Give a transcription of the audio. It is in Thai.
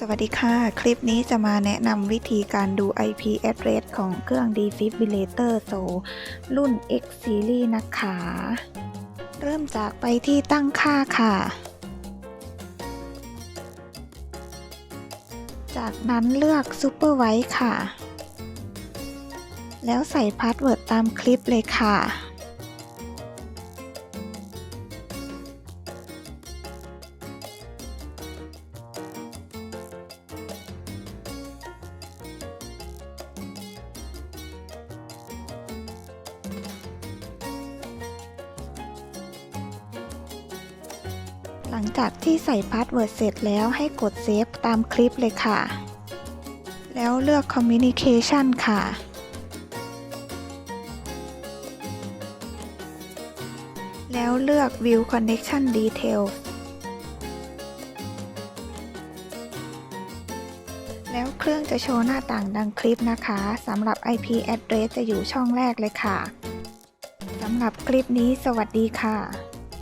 สวัสดีค่ะ คลิปนี้จะมาแนะนำวิธีการดู IP address ของเครื่อง Defibrillator So รุ่น X Series นะคะ เริ่มจากไปที่ตั้งค่าค่ะ จากนั้นเลือก Supervise ค่ะ แล้วใส่พาสเวิร์ดตามคลิปเลยค่ะ หลังจากที่ใส่พาสเวิร์ดเสร็จแล้วให้กดเซฟตามคลิปเลยค่ะ แล้วเลือก Communication ค่ะ แล้วเลือก View Connection Detail แล้วเครื่องจะโชว์หน้าต่างดังคลิปนะคะสำหรับ IP address จะอยู่ช่องแรกเลยค่ะสำหรับคลิปนี้สวัสดีค่ะ